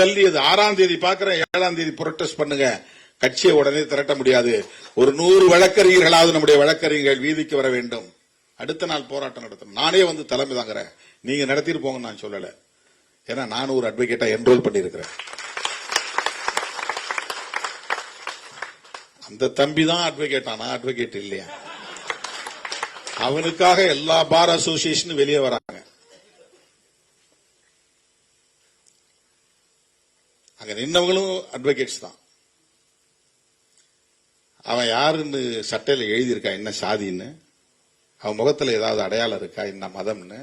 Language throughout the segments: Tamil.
தள்ளியது. ஆறாம் தேதி பாக்குறேன் ஏழாம் தேதி புரொட்டஸ்ட் பண்ணுங்க. கட்சியை உடனே திரட்ட முடியாது. ஒரு நூறு வழக்கறிஞர்களாவது நம்முடைய வழக்கறிஞர்கள் வீதிக்கு வர வேண்டும். அடுத்த நாள் போராட்டம் நடத்தணும். நானே வந்து தலைமை தாங்குறேன். நீங்க நடத்திட்டு போங்க நான் சொல்லல. ஏன்னா நானும் ஒரு அட்வொகேட்டா என்ரோல் பண்ணியிருக்கிறேன். அந்த தம்பி தான் அட்வொகேட் ஆனா அட்வொகேட் இல்லையா? அவனுக்காக எல்லா பார் அசோசியேஷனும் வெளியே வரா அங்க நின்னவங்களும் அட்வொகேட்ஸ் தான். அவன் யாருன்னு சட்டையில எழுதியிருக்கா என்ன சாதின்னு? அவன் முகத்துல ஏதாவது அடையாளம் இருக்கா என்ன மதம்னு?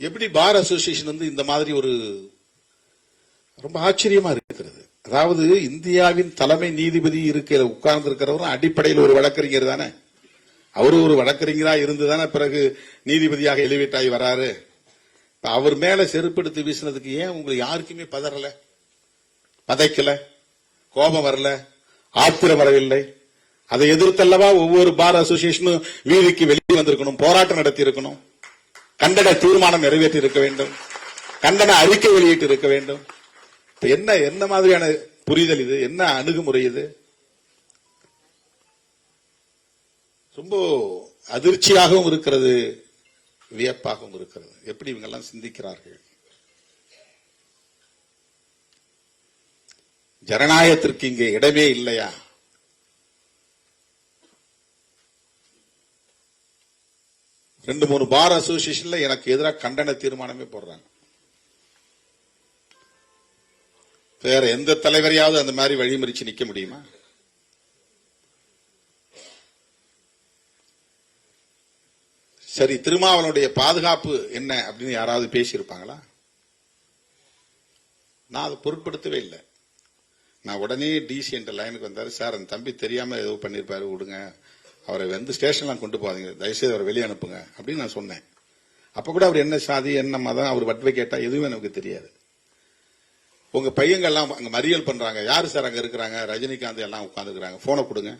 எப்படி பார் அசோசியேஷன் வந்து இந்த மாதிரி ஒரு ரொம்ப ஆச்சரியமா இருக்கிறது. அதாவது இந்தியாவின் தலைமை நீதிபதி இருக்கிற உட்கார்ந்து இருக்கிறவரும் அடிப்படையில் ஒரு வழக்கறிஞர் தானே? அவரு ஒரு வழக்கறிஞரா இருந்துதானே பிறகு நீதிபதியாக எலிவேட்டாகி வராரு? அவர் மேல செருப்படுத்தி வீசினதுக்கு ஏன் உங்களுக்கு யாருக்குமே பதறல? பதைக்கல? கோபம் வரல? ஆத்திரம் வரவில்லை? அதை எதிர்த்தல்லவா ஒவ்வொரு பார் அசோசியேஷனும் வீதிக்கு வெளியே வந்திருக்கணும் போராட்டம் நடத்தி இருக்கணும் கண்டன தீர்மானம் நிறைவேற்றி இருக்க வேண்டும். கண்டன அறிக்கை வெளியிட்டு இருக்க வேண்டும் என்ன என்ன மாதிரியான புரிதல் இது? என்ன அணுகுமுறை இது? ரொம்ப அதிர்ச்சியாகவும் இருக்கிறது வியப்பாகவும் இருக்கிறது. எப்படி இவங்க எல்லாம் சிந்திக்கிறார்கள்? ஜனநாயகத்திற்கு இங்கே இடமே இல்லையா? ரெண்டு மூணு பார் அசோசியேஷன்ல எனக்கு எதிராக கண்டன தீர்மானமே போடுறாங்க. வேற எந்த தலைவரையாவது அந்த மாதிரி வழிமறிச்சு நிக்க முடியுமா? சரி திருமாவளனுடைய பாதுகாப்பு என்ன அப்படின்னு யாராவது பேசியிருப்பாங்களா? நான் அதை பொருட்படுத்தவே இல்லை. நான் உடனே டிசி என்ற லைனுக்கு வந்தாரு. சார் அந்த தம்பி தெரியாம ஏதோ பண்ணிருப்பாரு விடுங்க. அவரை வந்து ஸ்டேஷன்லாம் கொண்டு போகாதீங்க. தயவுசெய்து அவரை வெளியே அனுப்புங்க அப்படின்னு நான் சொன்னேன். அப்ப கூட அவர் என்ன சாதி என்ன மதம் அவர் வட்வை கேட்டா எதுவுமே எனக்கு தெரியாது. உங்க பையங்கள்லாம் அங்க மறியல் பண்றாங்க. யார் சார் அங்க இருக்கிறாங்க? ரஜினிகாந்த் எல்லாம் உட்காந்துருக்குறாங்க போனை கொடுங்க.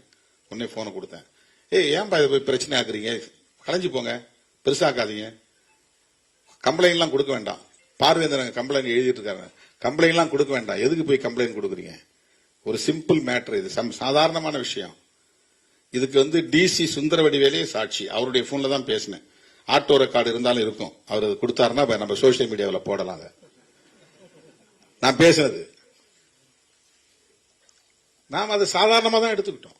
உடனே போனை கொடுத்தேன். ஏய் ஏன்பா இது போய் பிரச்சனை ஆக்குறீங்க? கலைஞ்சு போங்க பெருசாக்காதீங்க. கம்ப்ளைண்ட்லாம் கொடுக்க வேண்டாம். பார்வேந்திரன் கம்ப்ளைண்ட் எழுதிட்டு இருக்காங்க கம்ப்ளைண்ட்லாம் கொடுக்க வேண்டாம். எதுக்கு போய் கம்ப்ளைண்ட் கொடுக்குறீங்க? ஒரு சிம்பிள் மேட்டர் இது. சம் சாதாரணமான விஷயம். இதுக்கு வந்து டிசி சுந்தரவடிவேலே சாட்சி. அவருடைய போன்ல தான் பேசினேன். ஆட்டோ ரெக்கார்டு இருந்தாலும் இருக்கும். அவர் அது கொடுத்தாருன்னா நம்ம சோசியல் மீடியாவில் போடலாம் நான் பேசுனது நாம் அதை சாதாரணமாக தான் எடுத்துக்கிட்டோம்.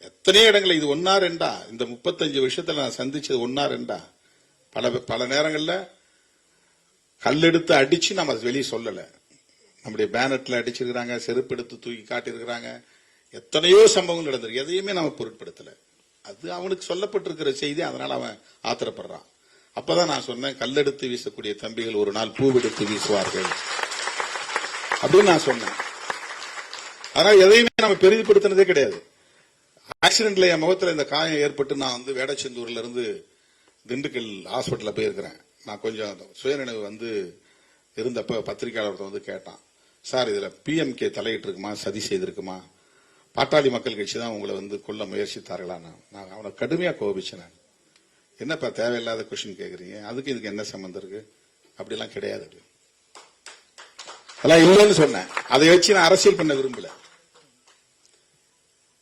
எத்தனையோ இடங்கள் இது ஒன்னா ரெண்டா? இந்த முப்பத்தஞ்சு வருஷத்துல நான் சந்திச்சது ஒன்னா ரெண்டா? பல பல நேரங்களில் கல்லெடுத்து அடிச்சு நம்ம அதை வெளியே சொல்லல. நம்முடைய பேனட்ல அடிச்சிருக்கிறாங்க செருப்பு எடுத்து தூக்கி காட்டியிருக்கிறாங்க. எத்தனையோ சம்பவங்கள் நடந்திருக்கு. எதையுமே நம்ம பொருட்படுத்தல. அது அவனுக்கு சொல்லப்பட்டிருக்கிற செய்தி அதனால அவன் ஆத்திரப்படுறான். அப்பதான் நான் சொன்னேன் கல்லெடுத்து வீசக்கூடிய தம்பிகள் ஒரு நாள் பூவெடுத்து வீசுவார்கள். அப்படின்னு நான் சொன்னேன். அதனால எதையுமே நம்ம பெரிதுபடுத்தினதே கிடையாது. ஆக்சிடென்ட்ல என் முகத்துல இந்த காயம் ஏற்பட்டு நான் வந்து வேடச்செந்தூர்ல இருந்து திண்டுக்கல் ஹாஸ்பிட்டல்ல போயிருக்கிறேன். நான் கொஞ்சம் சுயநினைவு வந்து இருந்தப்ப பத்திரிகையாளர்கிட்ட வந்து கேட்டான். சார் இதுல பிஎம்கே தலையிட்டு இருக்குமா சதி செய்திருக்குமா? பாட்டாளி மக்கள் கட்சி தான் உங்களை வந்து கொல்ல முயற்சித்தார்களா? நான் நான் அவனை கடுமையா கோபிச்சேன் என்னப்பா தேவையில்லாத கொஸ்டின் கேக்குறீங்க? அதுக்கு இதுக்கு என்ன சம்பந்தம் இருக்கு? அப்படிலாம் கிடையாது. அதெல்லாம் இல்லைன்னு சொன்னேன். அதை வச்சு நான் அரசியல் பண்ண விரும்பலை.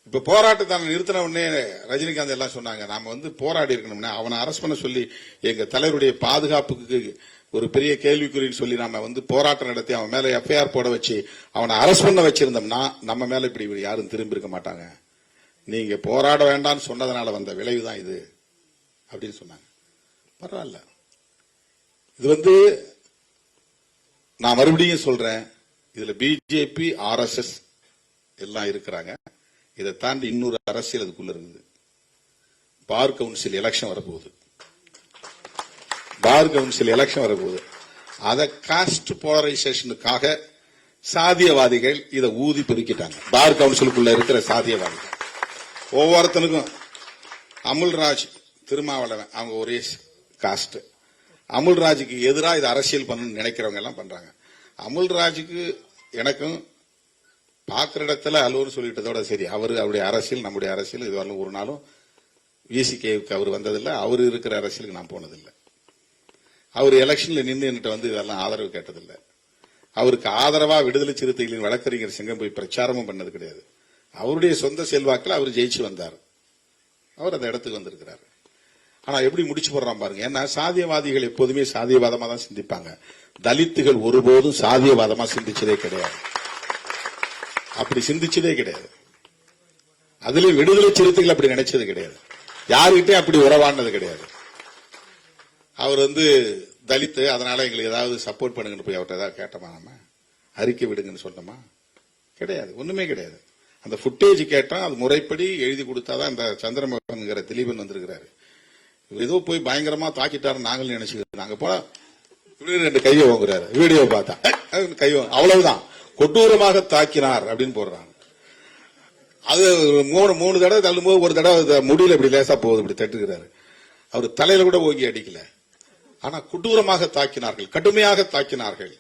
இப்ப போராட்டத்தை நிறுத்தின உடனே ரஜினிகாந்த் எல்லாம் சொன்னாங்க நாம வந்து போராடி இருக்கணும்னா. அவனை அரசு பண்ண சொல்லி எங்க தலைவருடைய பாதுகாப்புக்கு ஒரு பெரிய கேள்விக்குறின்னு சொல்லி நாம வந்து போராட்டம் நடத்தி அவன் மேல எஃப்ஐஆர் போட வச்சு அவனை அரசு பண்ண வச்சிருந்தோம்னா நம்ம மேல இப்படி இப்படி யாரும் திரும்பி இருக்க மாட்டாங்க. நீங்க போராட வேண்டாம்னு சொன்னதுனால வந்த விளைவு தான் இது அப்படின்னு சொன்னாங்க. பரவாயில்ல. இது வந்து நான் மறுபடியும் சொல்றேன். இதுல பிஜேபி ஆர்எஸ்எஸ் எல்லாம் இருக்கிறாங்க. இதை தாண்டி இன்னொரு அரசியல் அதுக்குள்ள இருக்குது. பார் கவுன்சில் எலெக்ஷன் வரப்போகுது. பார் கவுன்சில் எலெக்ஷன் வரப்போகுது. அதை காஸ்ட் போலரைசேஷனுக்காக சாதியவாதிகள் இதை ஊதி பெருக்கிட்டாங்க. பார் கவுன்சிலுக்குள்ள இருக்கிற சாதியவாதிகள். ஒவ்வொருத்தனுக்கும் அமுல்ராஜ் திருமாவளவன் அவங்க ஒரே காஸ்ட் அமுல்ராஜுக்கு எதிராக இது அரசியல் பண்ணணும்னு நினைக்கிறவங்க எல்லாம் பண்றாங்க. அமுல்ராஜுக்கு எனக்கும் பார்க்குற இடத்துல அலுவலர் சொல்லிட்டதோட சரி அவர் அவருடைய அரசியல் நம்முடைய அரசியல் இது வரலும் ஒரு நாளும் விசிகேவுக்கு அவர் வந்ததில்லை அவர் இருக்கிற அரசியலுக்கு நான் போனதில்லை. அவர் எலெக்ஷன்ல நின்று என்கிட்ட வந்து இதெல்லாம் ஆதரவு கேட்டதில்லை. அவருக்கு ஆதரவா விடுதலை சிறுத்தைகளின் வழக்கறிஞர் சிங்கம் போய் பிரச்சாரமும் பண்ணது கிடையாது. அவருடைய சொந்த செல்வாக்கில் அவர் ஜெயிச்சு வந்தார். அவர் அந்த இடத்துக்கு வந்திருக்கிறார். ஆனா எப்படி முடிச்சு போடுறான் பாருங்க. ஏன்னா சாதியவாதிகள் எப்போதுமே சாதியவாதமா தான் சிந்திப்பாங்க. தலித்துகள் ஒருபோதும் சாதியவாதமா சிந்திச்சதே கிடையாது. அப்படி சிந்திச்சதே கிடையாது. அதுலயும் விடுதலை சிறுத்தைகள் அப்படி நினைச்சது கிடையாது. யாருகிட்டே அப்படி உறவானது கிடையாது. அவர் வந்து தலித்து அதனால எங்களுக்கு ஏதாவது சப்போர்ட் பண்ணுங்கன்னு போய் அவர்கிட்ட ஏதாவது கேட்டோமா நம்ம? அறிக்கை விடுங்கன்னு சொன்னோமா? கிடையாது. ஒண்ணுமே கிடையாது. அந்த ஃபுட்டேஜ் கேட்டா அது முறைப்படி எழுதி கொடுத்தாதான் இந்த சந்திரமோகன்கிற திலீபன் வந்திருக்கிறாரு. ஏதோ போய் பயங்கரமா தாக்கிட்டாரு நாங்களும் நினைச்சுக்கிறோம் நாங்க போல இப்படி ரெண்டு கையை வாங்குறாரு வீடியோ பார்த்தா. கை அவ்வளவுதான். கொடூரமாக தாக்கினார் அப்படின்னு போடுறாங்க. அது மூணு மூணு தடவை தள்ளும்போது ஒரு தடவை முடியல இப்படி லேசா போகுது இப்படி தட்டுக்கிறாரு அவர் தலையில கூட ஓங்கி அடிக்கல. ஆனா கொடூரமாக தாக்கினார்கள் கடுமையாக தாக்கினார்கள்.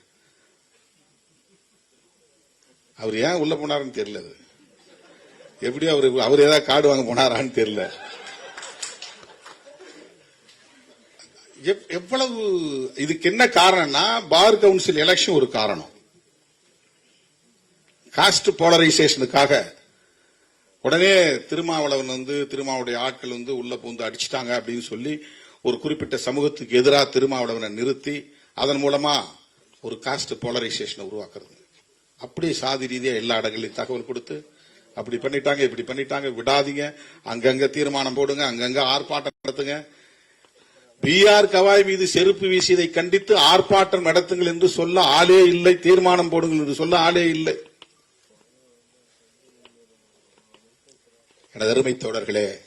அவர் ஏன் உள்ள போனாருன்னு தெரியல அது. எப்படி அவர் அவர் ஏதாவது காடு வாங்க போனாரான்னு தெரியல. எவ்வளவு இதுக்கு என்ன காரணம்னா பார் கவுன்சில் எலெக்ஷன் ஒரு காரணம். காஸ்ட் போலரைசேஷனுக்காக உடனே திருமாவளவன் வந்து திருமாவுடைய ஆட்கள் வந்து உள்ள பூந்து அடிச்சிட்டாங்க அப்படின்னு சொல்லி ஒரு குறிப்பிட்ட சமூகத்துக்கு எதிராக திருமாவளவனை நிறுத்தி அதன் மூலமா ஒரு காஸ்ட் போலரைசேஷனை உருவாக்குறது. அப்படி சாதி ரீதியாக எல்லா இடங்களையும் தகவல் கொடுத்து அப்படி பண்ணிட்டாங்க இப்படி பண்ணிட்டாங்க விடாதீங்க அங்கங்க தீர்மானம் போடுங்க அங்கங்க ஆர்ப்பாட்டம் நடத்துங்க. பிஆர் கவாய் மீது செருப்பு வீசியதை கண்டித்து ஆர்ப்பாட்டம் நடத்துங்கள் என்று சொல்ல ஆளே இல்லை தீர்மானம் போடுங்கள் என்று சொல்ல ஆளே இல்லை. எனது அருமை தோழர்களே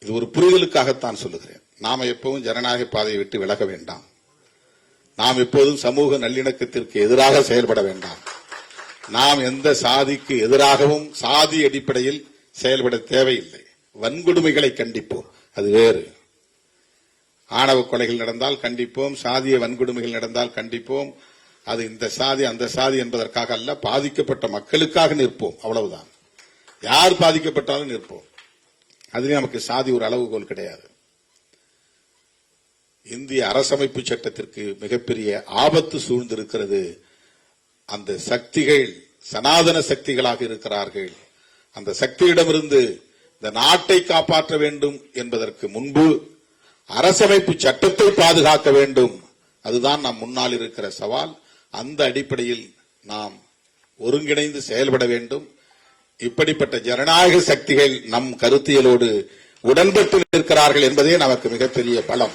இது ஒரு புரிதலுக்காகத்தான் சொல்லுகிறேன். நாம் எப்பவும் ஜனநாயக பாதையை விட்டு விலக வேண்டாம். நாம் எப்போதும் சமூக நல்லிணக்கத்திற்கு எதிராக செயல்பட வேண்டாம். நாம் எந்த சாதிக்கு எதிராகவும் சாதி அடிப்படையில் செயல்பட தேவையில்லை. வன்கொடுமைகளை கண்டிப்போம். அது வேறு. ஆணவ கொலைகள் நடந்தால் கண்டிப்போம் சாதிய வன்கொடுமைகள் நடந்தால் கண்டிப்போம். அது இந்த சாதி அந்த சாதி என்பதற்காக அல்ல பாதிக்கப்பட்ட மக்களுக்காக நிற்போம். அவ்வளவுதான். யார் பாதிக்கப்பட்டாலும் நிற்போம். அதுவே நமக்கு சாதி ஒரு அளவுகோல் கிடையாது. இந்திய அரசமைப்பு சட்டத்திற்கு மிகப்பெரிய ஆபத்து சூழ்ந்திருக்கிறது. அந்த சக்திகள் சனாதன சக்திகளாக இருக்கிறார்கள். அந்த சக்தியிடமிருந்து இந்த நாட்டை காப்பாற்ற வேண்டும் என்பதற்கு முன்பு அரசமைப்பு சட்டத்தை பாதுகாக்க வேண்டும். அதுதான் நம் முன்னால் இருக்கிற சவால். அந்த அடிப்படையில் நாம் ஒருங்கிணைந்து செயல்பட வேண்டும். இப்படிப்பட்ட ஜனநாயக சக்திகள் நம் கருத்தியலோடு உடன்பட்டு நிற்கிறார்கள் என்பதே நமக்கு மிகப்பெரிய பலம்.